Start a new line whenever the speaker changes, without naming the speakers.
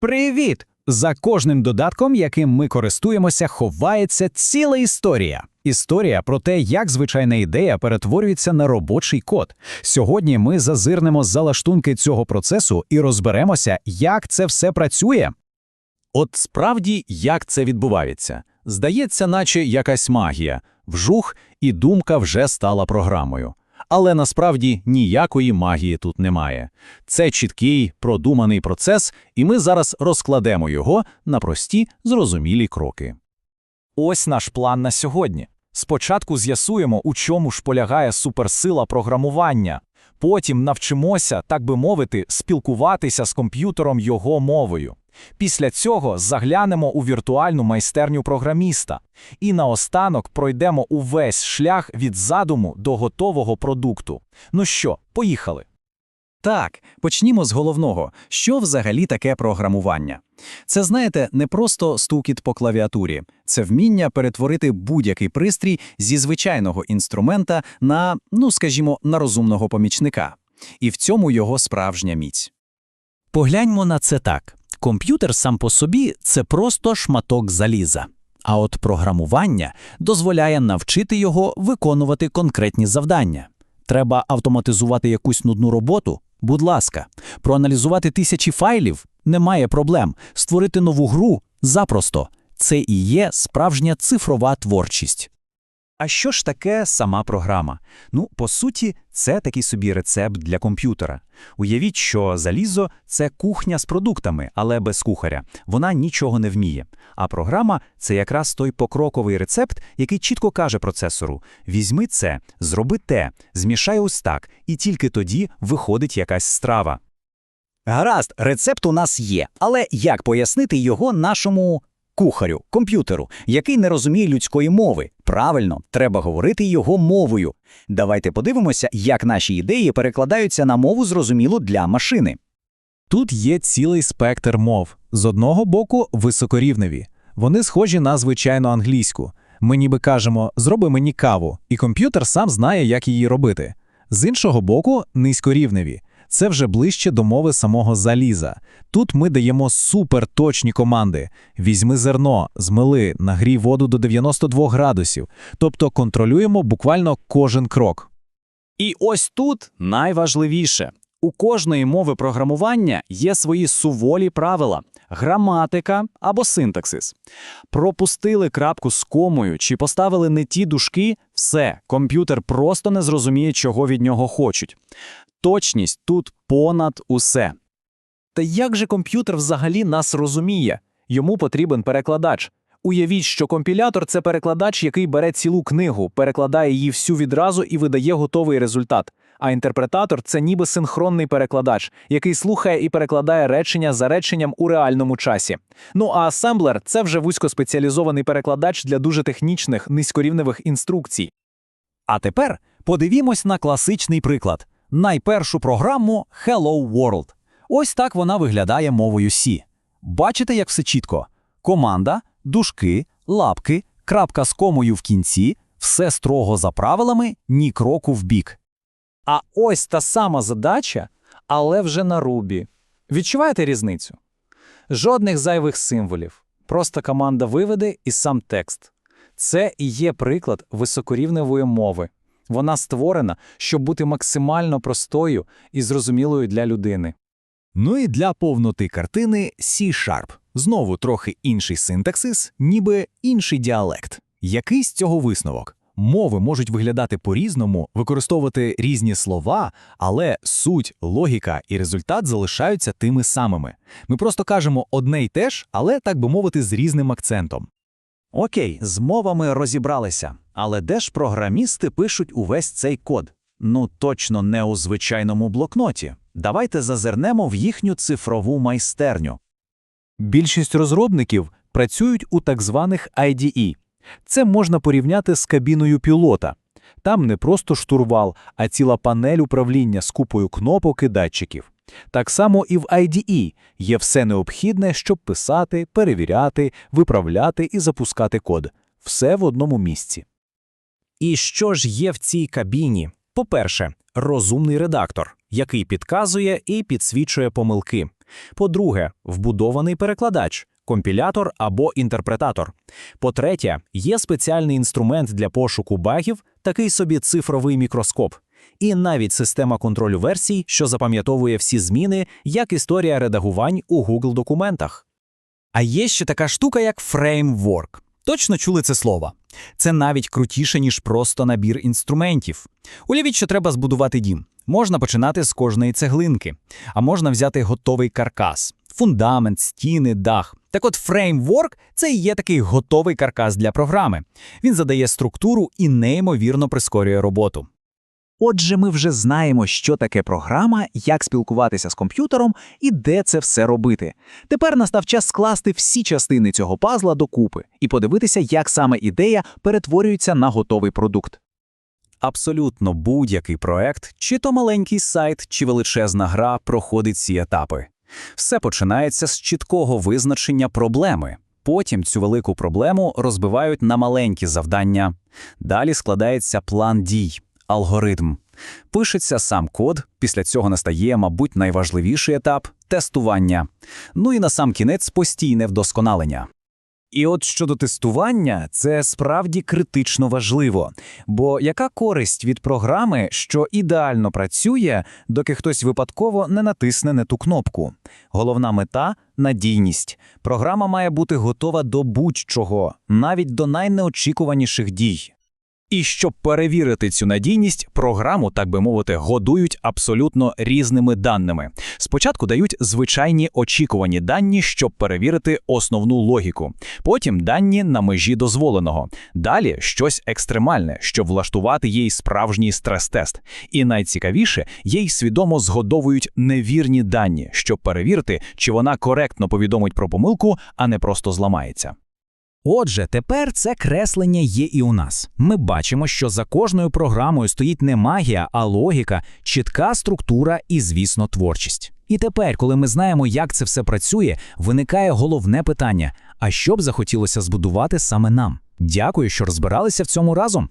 Привіт! За кожним додатком, яким ми користуємося, ховається ціла історія. Історія про те, як звичайна ідея перетворюється на робочий код. Сьогодні ми зазирнемо за лаштунки цього процесу і розберемося, як це все працює.
От справді, як це відбувається? Здається, наче якась магія. Вжух, і думка вже стала програмою. Але насправді ніякої магії тут немає. Це чіткий, продуманий процес, і ми зараз розкладемо його на прості, зрозумілі кроки.
Ось наш план на сьогодні. Спочатку з'ясуємо, у чому ж полягає суперсила програмування. Потім навчимося, так би мовити, спілкуватися з комп'ютером його мовою. Після цього заглянемо у віртуальну майстерню програміста. І наостанок пройдемо увесь шлях від задуму до готового продукту. Ну що, поїхали.
Так, почнімо з головного. Що взагалі таке програмування? Це, знаєте, не просто стукіт по клавіатурі, це вміння перетворити будь-який пристрій зі звичайного інструмента на, ну скажімо, на розумного помічника. І в цьому його справжня міць.
Погляньмо на це так. Комп'ютер сам по собі це просто шматок заліза. А от програмування дозволяє навчити його виконувати конкретні завдання. Треба автоматизувати якусь нудну роботу? Будь ласка, проаналізувати тисячі файлів немає проблем. Створити нову гру запросто. Це і є справжня цифрова творчість.
А що ж таке сама програма? Ну, по суті, це такий собі рецепт для комп'ютера. Уявіть, що залізо це кухня з продуктами, але без кухаря. Вона нічого не вміє. А програма це якраз той покроковий рецепт, який чітко каже процесору: візьми це, зроби те, змішай ось так, і тільки тоді виходить якась страва.
Гаразд, рецепт у нас є, але як пояснити його нашому кухарю, комп'ютеру, який не розуміє людської мови? Правильно, треба говорити його мовою. Давайте подивимося, як наші ідеї перекладаються на мову зрозумілу для машини.
Тут є цілий спектр мов. З одного боку, високорівневі. Вони схожі на звичайну англійську. Ми ніби кажемо «зроби мені каву», і комп'ютер сам знає, як її робити. З іншого боку, низькорівневі. Це вже ближче до мови самого заліза. Тут ми даємо суперточні команди: візьми зерно, змили, нагрій воду до 92 градусів, тобто контролюємо буквально кожен крок.
І ось тут найважливіше. У кожної мови програмування є свої суволі правила, граматика або синтаксис. Пропустили крапку з комою чи поставили не ті дужки – все, комп'ютер просто не зрозуміє, чого від нього хочуть. Точність тут понад усе. Та як же комп'ютер взагалі нас розуміє? Йому потрібен перекладач. Уявіть, що компілятор це перекладач, який бере цілу книгу, перекладає її всю відразу і видає готовий результат. А інтерпретатор це ніби синхронний перекладач, який слухає і перекладає речення за реченням у реальному часі. Ну а асемблер це вже вузькоспеціалізований перекладач для дуже технічних низькорівневих інструкцій. А тепер подивімось на класичний приклад: найпершу програму Hello World. Ось так вона виглядає мовою C. Бачите, як все чітко: команда, дужки, лапки, крапка з комою в кінці, все строго за правилами, ні кроку в бік. А ось та сама задача, але вже на рубі. Відчуваєте різницю? Жодних зайвих символів. Просто команда виведе і сам текст. Це і є приклад високорівневої мови. Вона створена, щоб бути максимально простою і зрозумілою для людини.
Ну і для повноти картини C-Sharp. Знову трохи інший синтаксис, ніби інший діалект. Який з цього висновок? Мови можуть виглядати по-різному, використовувати різні слова, але суть, логіка і результат залишаються тими самими. Ми просто кажемо одне й те ж, але так би мовити, з різним акцентом.
Окей, з мовами розібралися. Але де ж програмісти пишуть увесь цей код? Ну, точно не у звичайному блокноті. Давайте зазирнемо в їхню цифрову майстерню.
Більшість розробників працюють у так званих IDE. Це можна порівняти з кабіною пілота. Там не просто штурвал, а ціла панель управління з купою кнопок і датчиків. Так само і в IDE є все необхідне, щоб писати, перевіряти, виправляти і запускати код. Все в одному місці.
І що ж є в цій кабіні?
По-перше, розумний редактор, який підказує і підсвічує помилки. По-друге, вбудований перекладач, компілятор або інтерпретатор. По-третє, є спеціальний інструмент для пошуку багів, такий собі цифровий мікроскоп. І навіть система контролю версій, що запам'ятовує всі зміни, як історія редагувань у Google документах.
А є ще така штука, як фреймворк. Точно чули це слово? Це навіть крутіше, ніж просто набір інструментів. Уявіть, що треба збудувати дім. Можна починати з кожної цеглинки, а можна взяти готовий каркас, фундамент, стіни, дах. Так от фреймворк це і є такий готовий каркас для програми. Він задає структуру і неймовірно прискорює роботу.
Отже, ми вже знаємо, що таке програма, як спілкуватися з комп'ютером і де це все робити. Тепер настав час скласти всі частини цього пазла докупи і подивитися, як саме ідея перетворюється на готовий продукт.
Абсолютно будь-який проект, чи то маленький сайт, чи величезна гра проходить ці етапи. Все починається з чіткого визначення проблеми. Потім цю велику проблему розбивають на маленькі завдання. Далі складається план дій, алгоритм. Пишеться сам код, після цього настає, мабуть, найважливіший етап тестування. Ну і на сам кінець постійне вдосконалення.
І от щодо тестування, це справді критично важливо. Бо яка користь від програми, що ідеально працює, доки хтось випадково не натисне не ту кнопку? Головна мета надійність. Програма має бути готова до будь-чого, навіть до найнеочікуваніших дій.
І щоб перевірити цю надійність, програму, так би мовити, годують абсолютно різними даними. Спочатку дають звичайні очікувані дані, щоб перевірити основну логіку. Потім дані на межі дозволеного. Далі щось екстремальне, щоб влаштувати їй справжній стрес-тест. І найцікавіше, їй свідомо згодовують невірні дані, щоб перевірити, чи вона коректно повідомить про помилку, а не просто зламається.
Отже, тепер це креслення є і у нас. Ми бачимо, що за кожною програмою стоїть не магія, а логіка, чітка структура і, звісно, творчість. І тепер, коли ми знаємо, як це все працює, виникає головне питання: а що б захотілося збудувати саме нам? Дякую, що розбиралися в цьому разом.